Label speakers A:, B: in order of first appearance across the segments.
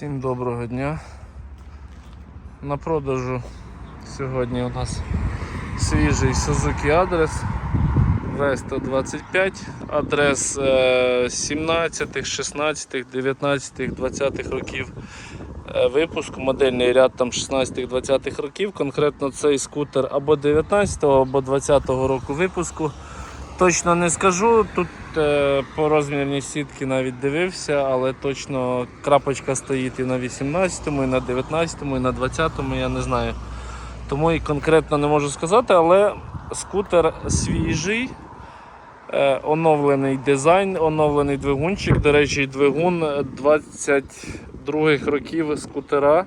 A: Всім доброго дня. На продажу сьогодні у нас свіжий Suzuki адрес V125, адрес е, 17, 16, 19, 20 років е, випуску, модельний ряд там 16-20 років. Конкретно цей скутер або 19 або 20 року випуску. Точно не скажу. Тут по розмірній сітки навіть дивився, але точно крапочка стоїть і на 18-му, і на 19-му, і на 20-му, я не знаю. Тому і конкретно не можу сказати, але скутер свіжий, е, оновлений дизайн, оновлений двигунчик. До речі, двигун 22-х років скутера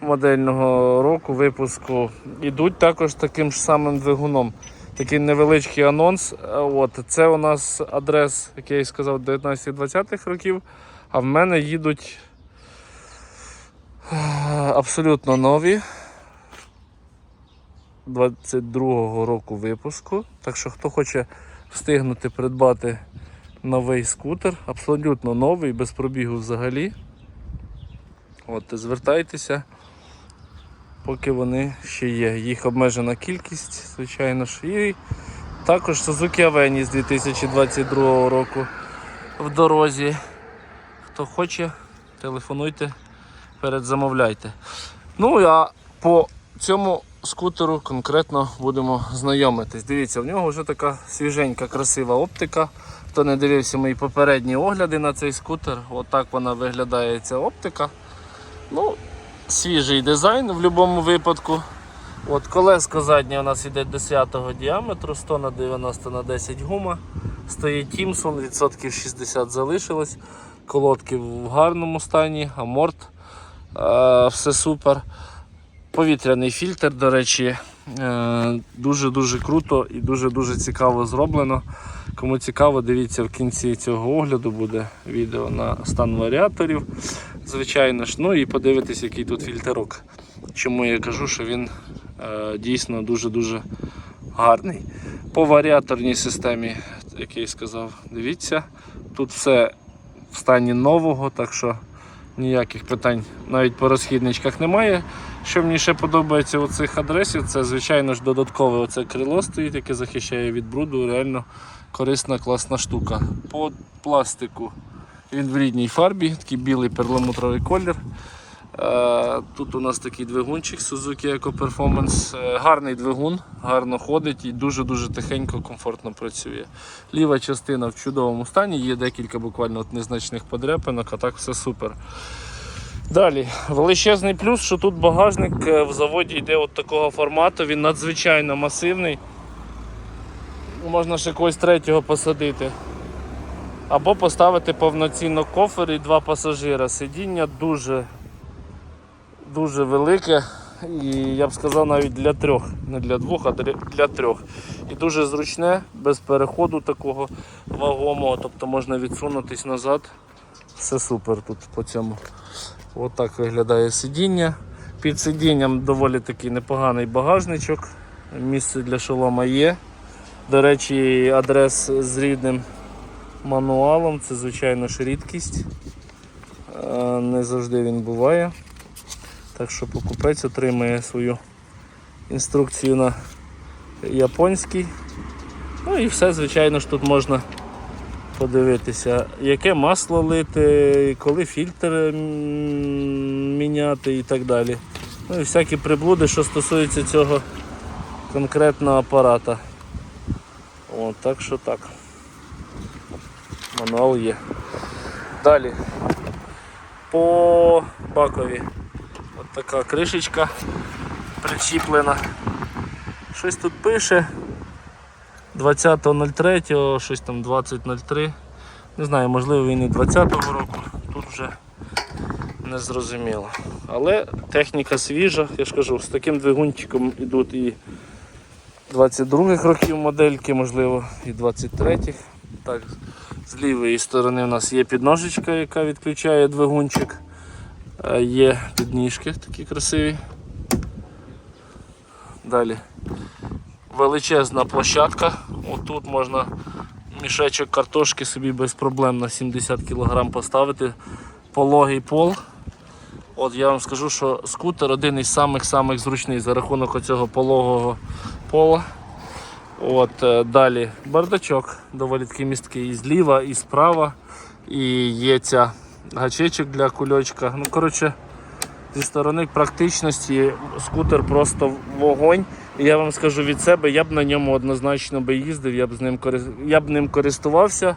A: модельного року випуску. Ідуть також таким ж самим двигуном такий невеличкий анонс. Е, От, це у нас адрес, як я і сказав, 19-20-х років. А в мене їдуть е, абсолютно нові 22-го року випуску. Так що, хто хоче встигнути придбати новий скутер, абсолютно новий, без пробігу взагалі. От, звертайтеся поки вони ще є. Їх обмежена кількість, звичайно ж. І також Suzuki Aveni з 2022 року в дорозі. Хто хоче, телефонуйте, передзамовляйте. Ну а по цьому скутеру конкретно будемо знайомитись. Дивіться, в нього вже така свіженька, красива оптика. Хто не дивився мої попередні огляди на цей скутер, отак вона виглядає ця оптика. Ну, свіжий дизайн в будь-якому випадку. От Колеска задня у нас йде 10-го діаметру, 100 на 90 на 10 гума. Стоїть Тімсон, відсотків 60 залишилось. Колодки в гарному стані, аморт, е, все супер. Повітряний фільтр, до речі, е, дуже-дуже круто і дуже-дуже цікаво зроблено. Кому цікаво, дивіться в кінці цього огляду буде відео на стан варіаторів. Звичайно ж, ну і подивитись, який тут фільтрок. Чому я кажу, що він е, дійсно дуже-дуже гарний. По варіаторній системі, як я і сказав, дивіться, тут все в стані нового, так що ніяких питань навіть по розхідничках немає. Що мені ще подобається у цих адресів, це звичайно ж додаткове оце крило стоїть, яке захищає від бруду. Реально корисна, класна штука. По пластику він в рідній фарбі, такий білий перламутровий колір. Е, Тут у нас такий двигунчик Suzuki Eco Performance. Е, Гарний двигун, гарно ходить і дуже-дуже тихенько, комфортно працює. Ліва частина в чудовому стані, є декілька буквально от незначних подряпинок, а так все супер. Далі, величезний плюс, що тут багажник е, в заводі йде от такого формату, він надзвичайно масивний. Можна ще когось третього посадити. Або поставити повноцінно кофер і два пасажира. Сидіння дуже дуже велике і я б сказав навіть для трьох, не для двох, а для- трьох. І дуже зручне, без переходу такого вагомого, тобто можна відсунутись назад. Все супер тут по цьому. От виглядає сидіння. Під сидінням доволі такий непоганий багажничок. Місце для шолома є. До речі, адрес з рідним мануалом це звичайно ж рідкість. Е, Не завжди він буває. Так що покупець отримає свою інструкцію на японській. Ну і все, звичайно ж, тут можна подивитися, яке масло лити, коли фільтр міняти і так далі. Ну і всякі приблуди, що стосуються цього конкретного апарата. О, так що так. Мануал є. Далі. По бакові. От така кришечка причіплена. Щось тут пише. 20.03, щось там 20.03. Не знаю, можливо він і 20-го року. Тут вже не зрозуміло. Але техніка свіжа, я ж кажу, з таким двигунчиком йдуть і 22-х років модельки, можливо, і 23-х. З лівої сторони у нас є підножечка, яка відключає двигунчик. Є підніжки такі красиві. Далі величезна площадка. Отут можна мішечок картошки собі без проблем на 70 кг поставити. Пологий пол. От я вам скажу, що скутер один із самих-самих зручних за рахунок оцього пологого пола. От, е, далі бардачок доволі такий місткий і зліва, і справа. І є ця гачечок для кульочка. Ну, коротше, зі сторони практичності скутер просто вогонь. І я вам скажу від себе, я б на ньому однозначно би їздив, я б з ним я б ним користувався.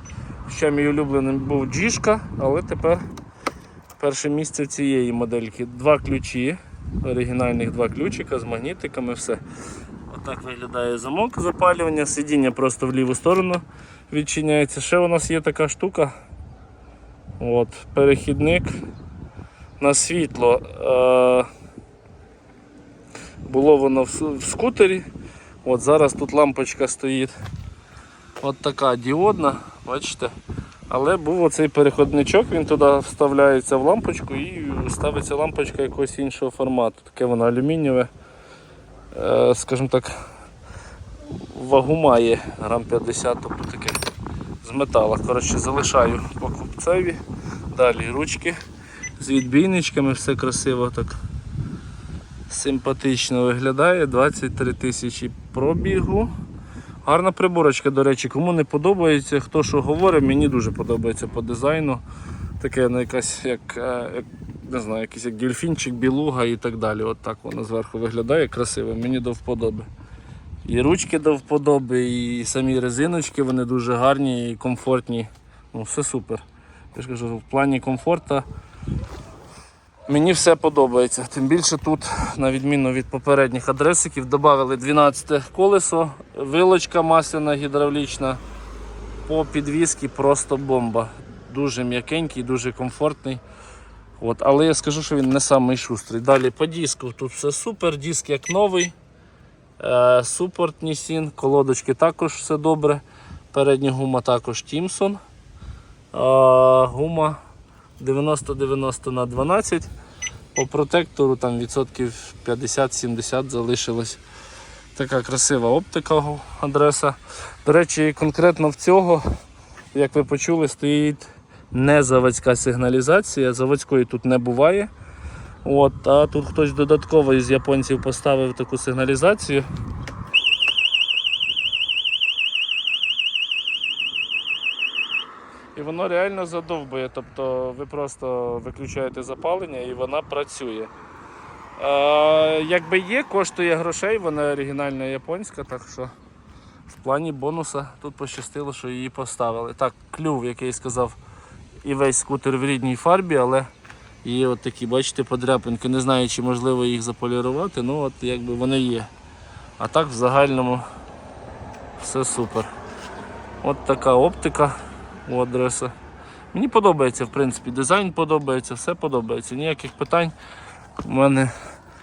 A: Ще мій улюблений був Джішка, але тепер перше місце цієї модельки. Два ключі, оригінальних два ключика з магнітиками, все. Отак виглядає замок запалювання, сидіння просто в ліву сторону відчиняється. Ще у нас є така штука. От, перехідник на світло. Е, було воно в скутері. От зараз тут лампочка стоїть. От така діодна, бачите. Але був оцей переходничок, він туди вставляється в лампочку і ставиться лампочка якогось іншого формату. Таке воно алюмінієве. Е, скажімо так, вагу має грам 50, тобто таке з металу. Коротше, залишаю покупцеві. Далі ручки з відбійничками, все красиво так симпатично виглядає. 23 тисячі пробігу. Гарна приборочка, до речі, кому не подобається, хто що говорить, мені дуже подобається по дизайну. Таке ну, якась як, е, як не знаю, якийсь як дельфінчик, білуга і так далі. От так воно зверху виглядає красиво, мені до вподоби. І ручки до вподоби, і самі резиночки, вони дуже гарні і комфортні. Ну, все супер. Я ж кажу, в плані комфорту мені все подобається. Тим більше тут, на відміну від попередніх адресиків, додали 12 колесо, вилочка масляна гідравлічна. По підвісці просто бомба. Дуже м'якенький, дуже комфортний. От, але я скажу, що він не самий шустрий. Далі по диску тут все супер, диск як новий. Е, супорт Nissin, колодочки також все добре. Передня гума також Тімсон. Е, гума 90-90 на 12. По протектору там відсотків 50-70 залишилось. Така красива оптика адреса. До речі, конкретно в цього, як ви почули, стоїть не заводська сигналізація. Заводської тут не буває. От, а тут хтось додатково із японців поставив таку сигналізацію. І воно реально задовбує. Тобто ви просто виключаєте запалення і вона працює. Е, якби є, коштує грошей, вона оригінальна японська, так що в плані бонуса тут пощастило, що її поставили. Так, клюв, який сказав, і весь скутер в рідній фарбі, але є от такі, бачите, подряпинки. Не знаю, чи можливо їх заполірувати, ну от якби вони є. А так в загальному все супер. От така оптика у адреса. Мені подобається, в принципі, дизайн подобається, все подобається. Ніяких питань. У мене,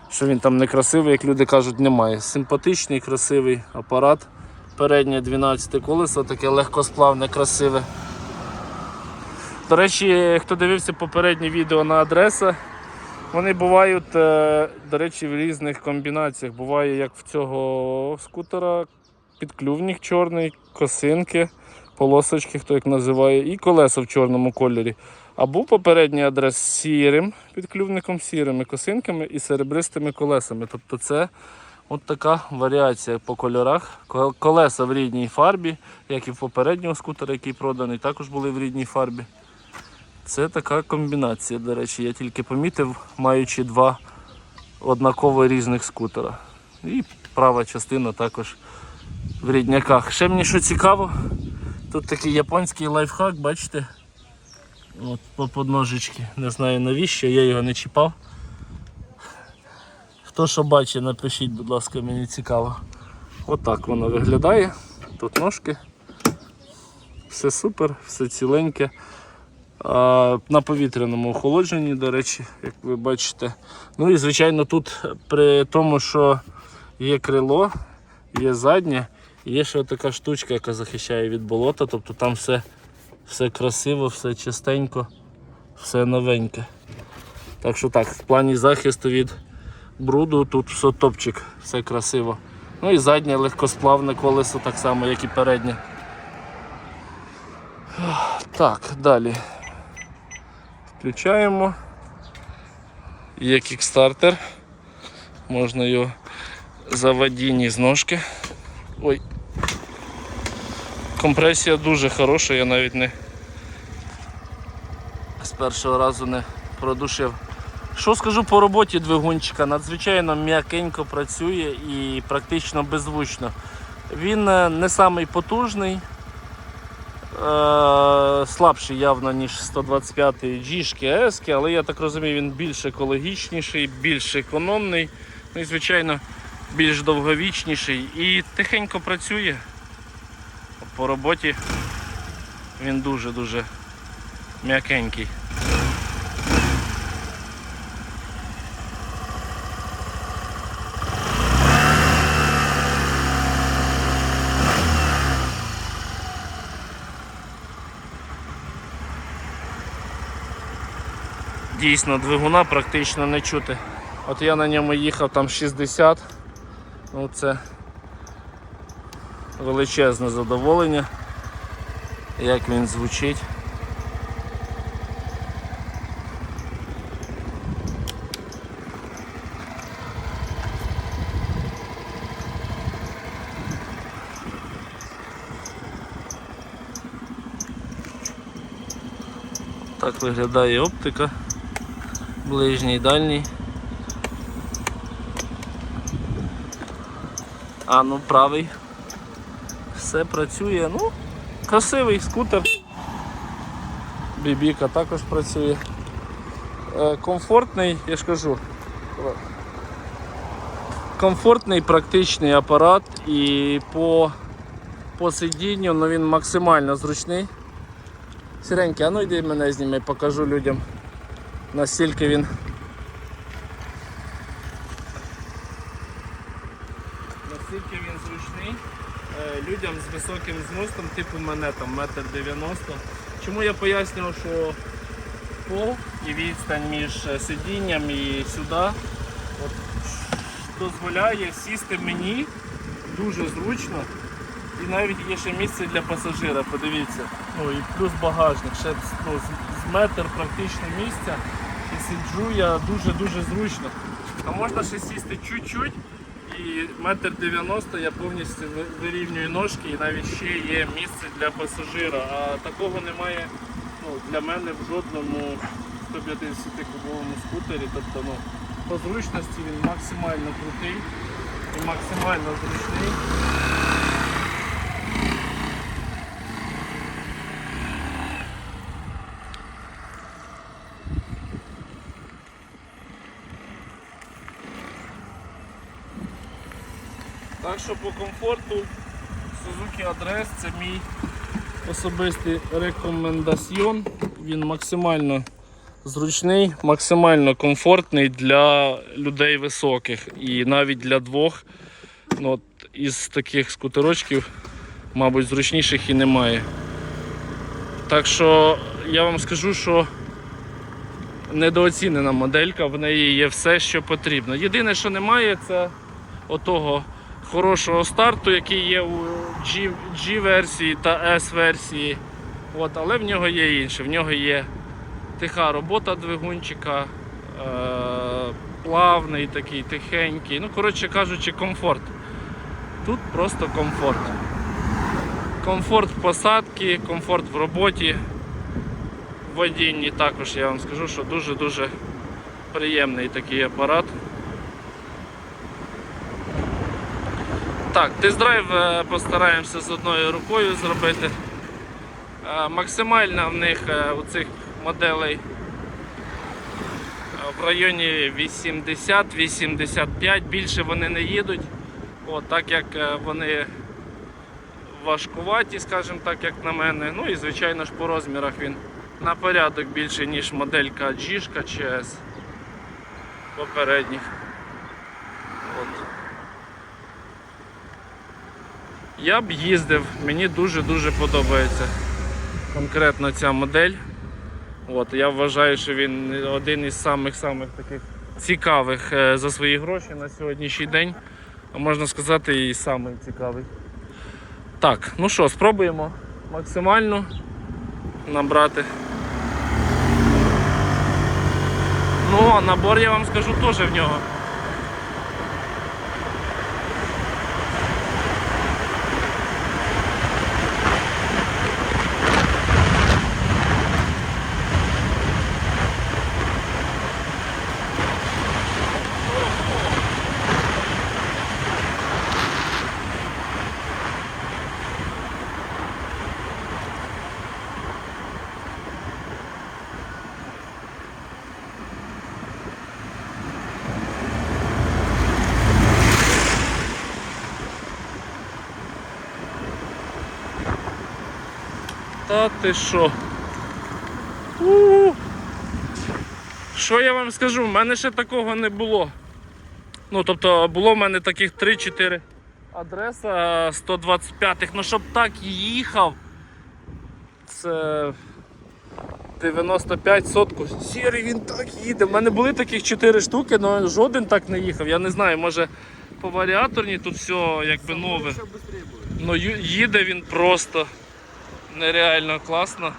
A: що він там не красивий, як люди кажуть, немає. Симпатичний, красивий апарат. Переднє 12 колесо, таке легкосплавне, красиве. До речі, хто дивився попереднє відео на адреса, вони бувають, е, до речі, в різних комбінаціях. Буває як в цього скутера підклювник чорний, косинки, полосочки, хто як називає, і колеса в чорному кольорі. А був попередній адрес з сірим підклювником, сірими косинками і серебристими колесами. Тобто це от така варіація по кольорах. Колеса в рідній фарбі, як і в попереднього скутера, який проданий, також були в рідній фарбі. Це така комбінація, до речі, я тільки помітив, маючи два однаково різних скутера. І права частина також в рідняках. Ще мені що цікаво, тут такий японський лайфхак, бачите? От по подножечки. Не знаю навіщо, я його не чіпав. Хто що бачить, напишіть, будь ласка, мені цікаво. Отак воно виглядає. Тут ножки. Все супер, все ціленьке. На повітряному охолодженні, до речі, як ви бачите. Ну і звичайно тут при тому, що є крило, є заднє, є ще така штучка, яка захищає від болота, тобто там все, все красиво, все чистенько, все новеньке. Так що так, в плані захисту від бруду тут все топчик, все красиво. Ну і заднє легкосплавне колесо так само, як і переднє. Так, далі. Включаємо. Є кікстартер. Можна його заводінні з ножки. Ой. Компресія дуже хороша, я навіть не з першого разу не продушив. Що скажу по роботі двигунчика? Надзвичайно м'якенько працює і практично беззвучно. Він е, не самий потужний, слабший явно, ніж 125 G-шки, S, але я так розумію, він більш екологічніший, більш економний, ну і звичайно більш довговічніший і тихенько працює. По роботі він дуже-дуже м'якенький. Дійсно, двигуна практично не чути. От я на ньому їхав там 60. Ну це величезне задоволення, як він звучить. Так виглядає оптика, ближній дальній. А ну правий. Все працює. Ну, красивий скутер. Бібіка також працює. Е, Комфортний, я ж кажу. Комфортний практичний апарат і по, по сидінню ну, він максимально зручний. Сіренький, а ну йди мене зніми, покажу людям настільки він Наскільки він зручний е, людям з високим зростом, типу мене там метр дев'яносто. Чому я пояснював, що пол і відстань між е, сидінням і сюди от, дозволяє сісти мені дуже зручно. І навіть є ще місце для пасажира, подивіться. Ну і плюс багажник, ще ну, метр практично місця. І сиджу я дуже-дуже зручно. А можна ще сісти чуть-чуть і метр дев'яносто я повністю вирівнюю ножки і навіть ще є місце для пасажира. А такого немає ну, для мене в жодному 150-кубовому скутері. Тобто ну, по зручності він максимально крутий і максимально зручний. Так що по комфорту Suzuki Address це мій особистий рекомендаціон. Він максимально зручний, максимально комфортний для людей високих і навіть для двох. Ну, от із таких скутерочків, мабуть, зручніших і немає. Так що я вам скажу, що недооцінена моделька, в неї є все, що потрібно. Єдине, що немає, це отого хорошого старту, який є у G-версії та S-версії. От, але в нього є інше. В нього є тиха робота двигунчика, е- плавний такий, тихенький. Ну, коротше кажучи, комфорт. Тут просто комфорт. Комфорт в посадці, комфорт в роботі. В водінні також я вам скажу, що дуже-дуже приємний такий апарат. Так, тест-драйв е, постараємося з одною рукою зробити. Е, Максимальна в них е, у цих моделей в районі 80-85, більше вони не їдуть, От, так як вони важкуваті, скажімо так, як на мене. Ну і звичайно ж по розмірах він на порядок більше, ніж моделька G чи S попередніх. Я б їздив, мені дуже-дуже подобається конкретно ця модель. От, я вважаю, що він один із самих-самих таких цікавих е, за свої гроші на сьогоднішній день. А можна сказати, і самий цікавий. Так, ну що, спробуємо максимально набрати. Ну, набор я вам скажу теж в нього. Та ти що? У-у-у. Що я вам скажу? У мене ще такого не було. Ну, тобто, було в мене таких 3-4 адреса 125-х. Ну, щоб так їхав. Це 95 сотку. Сірий він так їде. У мене були таких 4 штуки, але жоден так не їхав. Я не знаю, може по варіаторній тут все якби нове. Ну їде він просто нереально класно.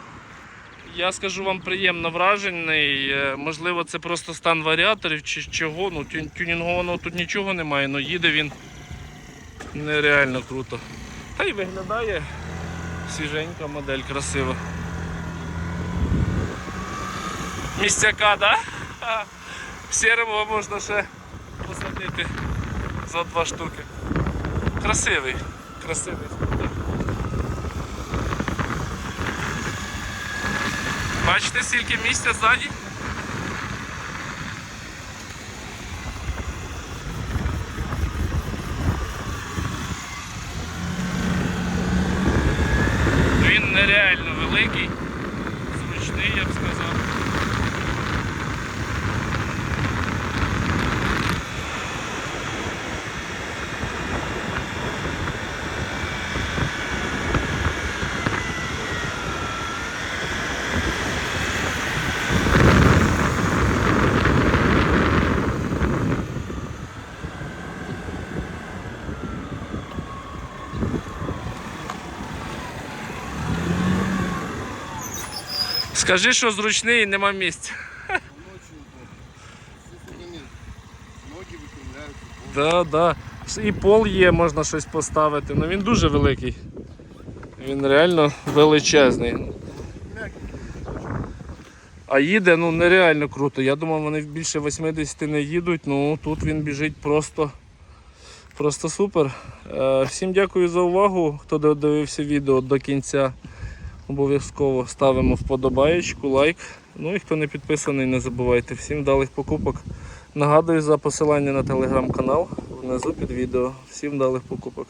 A: Я скажу вам приємно вражений. Е, Можливо, це просто стан варіаторів чи чого. Ну, тю- тюнінгованого тут нічого немає, але їде він нереально круто. Та й виглядає свіженька модель, красива. Містяка, да? Сірого можна ще посадити за два штуки. Красивий, красивий Бачите, скільки місця ззаді? Він нереально великий, зручний, я б сказав. Скажи, що зручний і нема місця.
B: Ноги выпрямляются.
A: Да, да. І пол є, можна щось поставити. Ну він дуже великий. Він реально величезний. А їде ну нереально круто. Я думав, вони більше 80 не їдуть, ну тут він біжить просто, просто супер. Е, всім дякую за увагу, хто додивився відео до кінця. Обов'язково ставимо вподобаєчку, лайк. Ну і хто не підписаний, не забувайте. Всім вдалих покупок. Нагадую за посилання на телеграм-канал внизу під відео. Всім вдалих покупок.